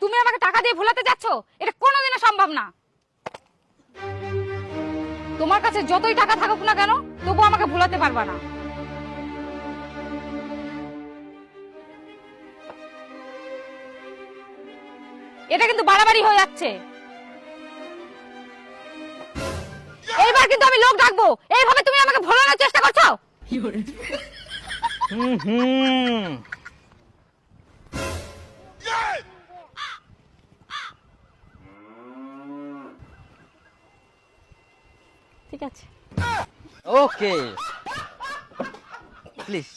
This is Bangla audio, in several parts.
তুমি আমাকে টাকা দিয়ে ভুলাতে যাচ্ছ? এটা কোনোদিনও সম্ভব না। তোমার কাছে যতই টাকা থাকুক না কেন তবু আমাকে ভুলাতে পারবা না। এটা কিন্তু বাড়াবাড়ি হয়ে যাচ্ছে। এইবার কিন্তু আমি লোক ডাকবো। এইভাবে তুমি আমাকে ভোলানোর চেষ্টা করছ? হুম হুম। ঠিক আছে। ওকে প্লিজ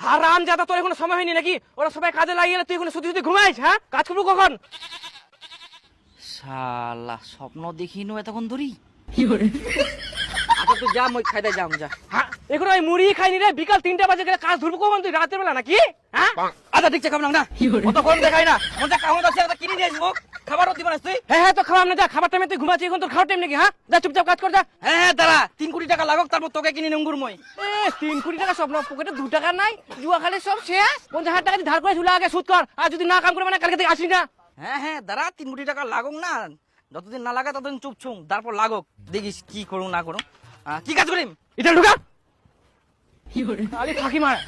হারাম জাদা তোর এখনও সময় হয়নি নাকি? ওরা সবাই কাজে লাগিয়ে গেলে তুই এখন শুধু শুধু ঘুমাইস হ্যাঁ? কাজ করব কখন? শালা স্বপ্ন দেখিনু এতক্ষণ ধরি আচ্ছা তুই যা মই খাইতে যাম যা। হ্যাঁ? এখন ওই মুড়ি খাইনি রে বিকাল তিনটা বাজে গেলে কাজ ধরবো কখন তুই রাতের বেলা নাকি? হ্যাঁ? আচ্ছা ঠিক খাব না অতক্ষণ দেখাই না। মনে কামড় আছে একটা কিনে নিয়ে আসব। খাবারও দিবা না তুই। হ্যাঁ হ্যাঁ তো খাওয়াম না যা। খাবার টাইমে তুই ঘুমাচ্ছিস এখন তোর খাওয়ার টাইম নাকি হ্যাঁ? যা চুপচাপ কাজ কর যা। হ্যাঁ হ্যাঁ দাঁড়া। তিন কোটি টাকা লাগুক তারপর তোকে কিনে নেঙ্গুর মই। তিন কোটি টাকা স্বপ্ন পকেটে দু টাকা নাই। জুয়া খালে সব শেষ। পঞ্চাশ হাজার টাকা দিয়ে ধার করে ঝুলে আগে সুদ কর। আর যদি না কাম করে মানে কালকে থেকে আসি না। হ্যাঁ হ্যাঁ দাঁড়া তিন কোটি টাকা লাগুক না। যতদিন না লাগা ততদিন চুপ ছুং তারপর লাগুক। দেখিস কি করুন না করুন কি কাজ করিম? এটা ঢুকা। আরে ফাঁকি মার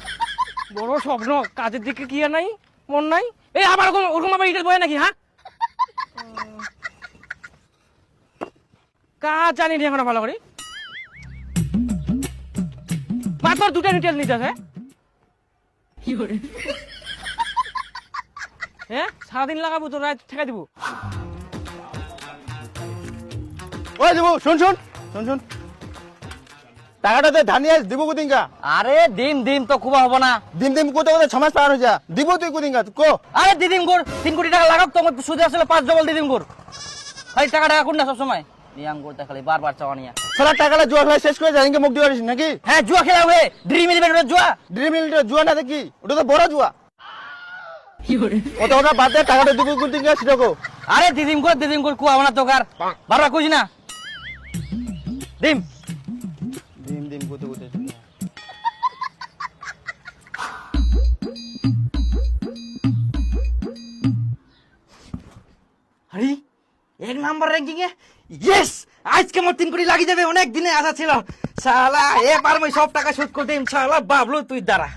বড় স্বপ্ন কাজের দিকে কি আর নাই? মন নাই? এই আবার ওরকম ওরকম আবার ইটের বয়ে নাকি হ্যাঁ? কাজ জানি রে এখন ভালো করে। মাত্র দুটা নিটেল নিতে আছে। হ্যাঁ? সারাদিন লাগাবো তো রাত ঠেকা দিব। ওই দেবো শোন শোন শোন শোন। টাকাটা তো ধানিয়ে দিব কুদিঙ্কা আরে দিন দিন তো খুব হব না। দিন কোথাও ছমাস পার হয়ে যা। দিব তুই কুদিঙ্কা কো। আরে দিদিম গোর তিন কোটি টাকা লাগাক তোমার সুদে আসলে পাঁচ ডবল দিদিম গোর খালি টাকা টাকা কোন না সবসময়। নিয়াম করতে খালি বারবার চাওয়া নিয়া। সারা টাকাটা জুয়া খেলা শেষ করে যা ইনকে মুখ দিয়ে পারিস নাকি? হ্যাঁ জুয়া খেলা হবে। ড্রিম ইলেভেন জুয়া। ড্রিম ইলেভেন জুয়া না দেখি ওটা তো বড় জুয়া। ওটা ওটা বাদ দে টাকাটা দিব কুদিঙ্কা সেটা কো। আরে দিদিম গোর দিদিম গোর কুয়া না তোকার বারবার কইছি না। দিম ডিম ডিম কোথাও কোথাও আরে এক নাম্বার র্যাঙ্কিং এ? ইয়েস আজকে আমার তিন কোটি লাগি যাবে অনেক দিনে আশা ছিল। শালা এবার আমি সব টাকা শোধ দিম। শালা বাবলু তুই দাঁড়া।